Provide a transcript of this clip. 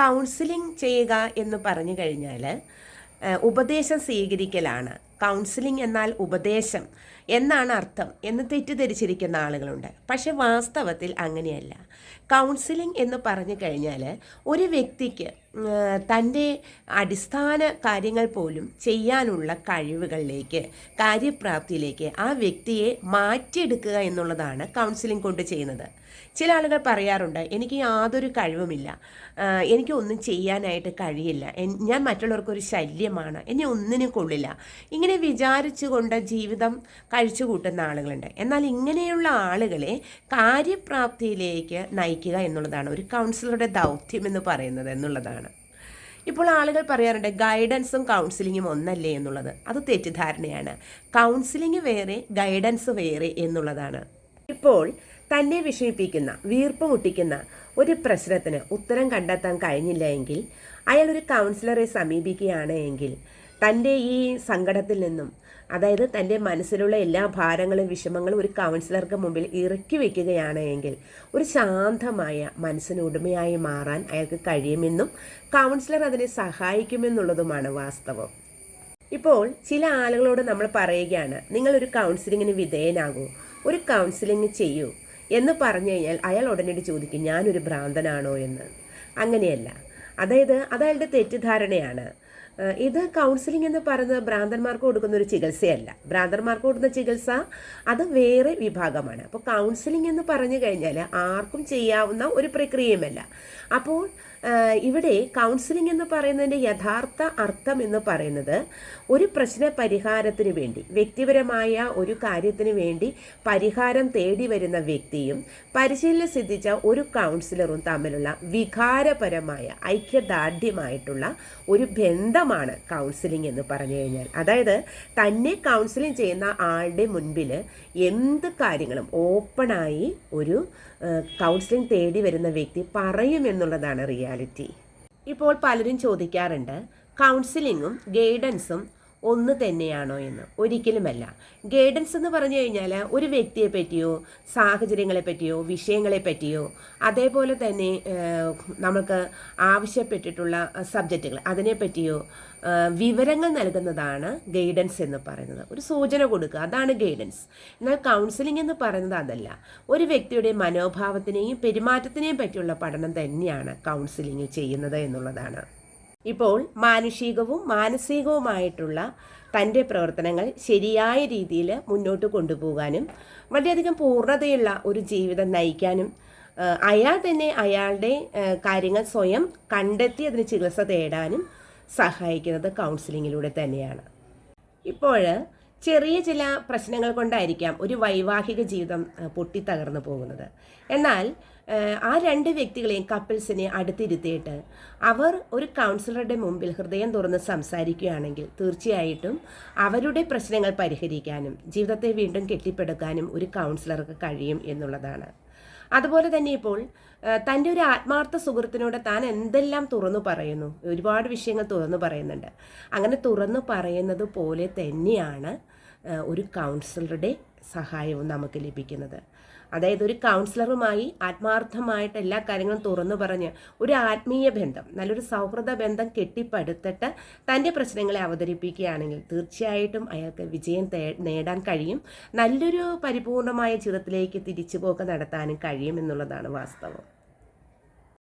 Counselling ചെയ്യുക എന്ന് പറഞ്ഞു കഴിഞ്ഞാൽ ഉപദേശം സ്വീകരിക്കലാണ്. കൗൺസിലിംഗ് എന്നാൽ ഉപദേശം എന്നാണ് അർത്ഥം. എന്ന് തെറ്റിദ്ധരിച്ചിരിക്കുന്ന ആളുകളുണ്ട്. പക്ഷെ വാസ്തവത്തിൽ അങ്ങനെയല്ല. കൗൺസിലിംഗ് എന്ന് പറഞ്ഞു കഴിഞ്ഞാൽ ഒരു വ്യക്തിക്ക് തന്റെ അടിസ്ഥാന കാര്യങ്ങൾ പോലും ചെയ്യാനുള്ള കഴിവുകളിലേക്ക് കാര്യപ്രാപ്തിയിലേക്ക് ആ വ്യക്തിയെ മാറ്റിയെടുക്കുക എന്നുള്ളതാണ് കൗൺസിലിംഗ് കൊണ്ട് ചെയ്യുന്നത്. ചില ആളുകൾ പറയാറുണ്ട് എനിക്ക് യാതൊരു കഴിവുമില്ല. എനിക്ക് ഒന്നും ചെയ്യാനായിട്ട് കഴിയില്ല. ഞാൻ മറ്റുള്ളവർക്കൊരു ശല്യമാണ്. എന്നെ ഒന്നിനും കൊള്ളില്ല. ഇങ്ങനെ വിചാരിച്ചുകൊണ്ട് ജീവിതം കഴിച്ചു കൂട്ടുന്ന ആളുകളുണ്ട്. എന്നാൽ ഇങ്ങനെയുള്ള ആളുകളെ കാര്യപ്രാപ്തിയിലേക്ക് നയിക്കുക എന്നുള്ളതാണ്. ഒരു കൗൺസിലറുടെ ദൗത്യം എന്ന് പറയുന്നത് എന്നുള്ളതാണ്. ഇപ്പോൾ ആളുകൾ പറയാറുണ്ട് ഗൈഡൻസും കൗൺസിലിങ്ങും ഒന്നല്ലേ എന്നുള്ളത്? അത് തെറ്റിദ്ധാരണയാണ്. കൗൺസിലിംഗ് വേറെ ഗൈഡൻസ് വേറെ എന്നുള്ളതാണ്. ഇപ്പോൾ തന്നെ വിഷമിപ്പിക്കുന്ന വീർപ്പ് മുട്ടിക്കുന്ന ഒരു പ്രശ്നത്തിന് ഉത്തരം കണ്ടെത്താൻ കഴിഞ്ഞില്ല എങ്കിൽ അയാൾ ഒരു കൗൺസിലറെ സമീപിക്കുകയാണ് എങ്കിൽ തന്റെ ഈ സങ്കടത്തിൽ നിന്നും അതായത് തന്റെ മനസ്സിലുള്ള എല്ലാ ഭാരങ്ങളും വിഷമങ്ങളും ഒരു കൗൺസിലർക്ക് മുമ്പിൽ ഇറക്കി വയ്ക്കുകയാണ് എങ്കിൽ ഒരു ശാന്തമായ മനസ്സിന് ഉടമയായി മാറാൻ അയാൾക്ക് കഴിയുമെന്നും കൗൺസിലർ അതിനെ സഹായിക്കുമെന്നുള്ളതുമാണ് വാസ്തവം. ഇപ്പോൾ ചില ആളുകളോട് നമ്മൾ പറയുകയാണ് നിങ്ങളൊരു കൗൺസിലിങ്ങിന് വിധേയനാകൂ ഒരു കൗൺസിലിംഗ് ചെയ്യൂ എന്ന് പറഞ്ഞു കഴിഞ്ഞാൽ അയാൾ ഉടനടി ചോദിക്കും ഞാനൊരു ഭ്രാന്തനാണോ? എന്ന്. അങ്ങനെയല്ല. അതായത് അതയാളുടെ തെറ്റിദ്ധാരണയാണ്. ഇത് കൗൺസിലിംഗ് എന്ന് പറയുന്നത് ഭ്രാന്തന്മാർക്ക് കൊടുക്കുന്ന ഒരു ചികിത്സയല്ല. ഭ്രാന്തന്മാർക്ക് കൊടുക്കുന്ന ചികിത്സ അത് വേറെ വിഭാഗമാണ്. അപ്പോൾ കൗൺസിലിംഗ് എന്ന് പറഞ്ഞു കഴിഞ്ഞാൽ ആർക്കും ചെയ്യാവുന്ന ഒരു പ്രക്രിയയുമല്ല. അപ്പോൾ ഇവിടെ കൗൺസിലിംഗ് എന്ന് പറയുന്നതിന്റെ യഥാർത്ഥ അർത്ഥം എന്ന് പറയുന്നത് ഒരു പ്രശ്ന പരിഹാരത്തിന് വേണ്ടി വ്യക്തിപരമായ ഒരു കാര്യത്തിന് വേണ്ടി പരിഹാരം തേടി വരുന്ന വ്യക്തിയും പരിശീലനം സിദ്ധിച്ച ഒരു കൗൺസിലറും തമ്മിലുള്ള വികാരപരമായ ഐക്യദാർഢ്യമായിട്ടുള്ള ഒരു ബന്ധമാണ് കൗൺസിലിംഗ് എന്ന് പറഞ്ഞു കഴിഞ്ഞാൽ. അതായത് തന്നെ കൗൺസിലിംഗ് ചെയ്യുന്ന ആളുടെ മുൻപിൽ എന്ത് കാര്യങ്ങളും ഓപ്പണായി ഒരു കൗൺസിലിംഗ് തേടി വരുന്ന വ്യക്തി പറയുമെന്നുള്ളതാണ് റിയാലിറ്റി ഇപ്പോൾ പലരും ചോദിക്കാറുണ്ട് കൗൺസിലിങ്ങും ഗൈഡൻസും ഒന്ന് തന്നെയാണോ എന്ന്. ഒരിക്കലുമല്ല. ഗൈഡൻസ് എന്ന് പറഞ്ഞു കഴിഞ്ഞാൽ ഒരു വ്യക്തിയെ പറ്റിയോ സാഹചര്യങ്ങളെ പറ്റിയോ വിഷയങ്ങളെ പറ്റിയോ അതേപോലെ തന്നെ നമുക്ക് ആവശ്യപ്പെട്ടിട്ടുള്ള സബ്ജക്റ്റുകൾ അതിനെപ്പറ്റിയോ വിവരങ്ങൾ നൽകുന്നതാണ് ഗൈഡൻസ് എന്ന് പറയുന്നത്. ഒരു സൂചന കൊടുക്കുക അതാണ് ഗൈഡൻസ്. എന്നാൽ കൗൺസിലിംഗ് എന്ന് പറയുന്നത് അതല്ല. ഒരു വ്യക്തിയുടെ മനോഭാവത്തിനെയും പെരുമാറ്റത്തിനെയും പറ്റിയുള്ള പഠനം തന്നെയാണ് കൗൺസിലിംഗ് ചെയ്യുന്നത് എന്നുള്ളതാണ്. ഇപ്പോൾ മാനുഷികവും മാനസികവുമായിട്ടുള്ള തന്റെ പ്രവർത്തനങ്ങൾ ശരിയായ രീതിയിൽ മുന്നോട്ട് കൊണ്ടുപോകാനും വളരെയധികം പൂർണതയുള്ള ഒരു ജീവിതം നയിക്കാനും അയാൾ തന്നെ അയാളുടെ കാര്യങ്ങൾ സ്വയം കണ്ടെത്തി അതിന് ചികിത്സ തേടാനും സഹായിക്കുന്നത് കൗൺസിലിങ്ങിലൂടെ തന്നെയാണ്. ഇപ്പോൾ ചെറിയ ചില പ്രശ്നങ്ങൾ കൊണ്ടായിരിക്കാം ഒരു വൈവാഹിക ജീവിതം പൊട്ടിത്തകർന്നു പോകുന്നത്. എന്നാൽ ആ രണ്ട് വ്യക്തികളെയും കപ്പിൾസിനെ അടുത്തിരുത്തിയിട്ട് അവർ ഒരു കൗൺസിലറുടെ മുമ്പിൽ ഹൃദയം തുറന്ന് സംസാരിക്കുകയാണെങ്കിൽ തീർച്ചയായിട്ടും അവരുടെ പ്രശ്നങ്ങൾ പരിഹരിക്കാനും ജീവിതത്തെ വീണ്ടും കെട്ടിപ്പടുക്കാനും ഒരു കൗൺസിലർക്ക് കഴിയും എന്നുള്ളതാണ്. അതുപോലെ തന്നെ ഇപ്പോൾ തന്റെ ഒരു ആത്മാർത്ഥ സുഹൃത്തിനോട് താൻ എന്തെല്ലാം തുറന്നു പറയുന്നു? ഒരുപാട് വിഷയങ്ങൾ തുറന്നു പറയുന്നുണ്ട്. അങ്ങനെ തുറന്നു പറയുന്നത് പോലെ തന്നെയാണ് ഒരു കൗൺസിലറുടെ സഹായവും നമുക്ക് ലഭിക്കുന്നത്. അതായത് ഒരു കൗൺസിലറുമായി ആത്മാർത്ഥമായിട്ട് എല്ലാ കാര്യങ്ങളും തുറന്നു പറഞ്ഞ് ഒരു ആത്മീയ ബന്ധം നല്ലൊരു സൗഹൃദ ബന്ധം കെട്ടിപ്പടുത്തിട്ട് തന്റെ പ്രശ്നങ്ങളെ അവതരിപ്പിക്കുകയാണെങ്കിൽ തീർച്ചയായിട്ടും അയാൾക്ക് വിജയം നേടാൻ കഴിയും. നല്ലൊരു പരിപൂർണമായ ജീവിതത്തിലേക്ക് തിരിച്ചുപോക്ക് നടത്താനും കഴിയും എന്നുള്ളതാണ് വാസ്തവം.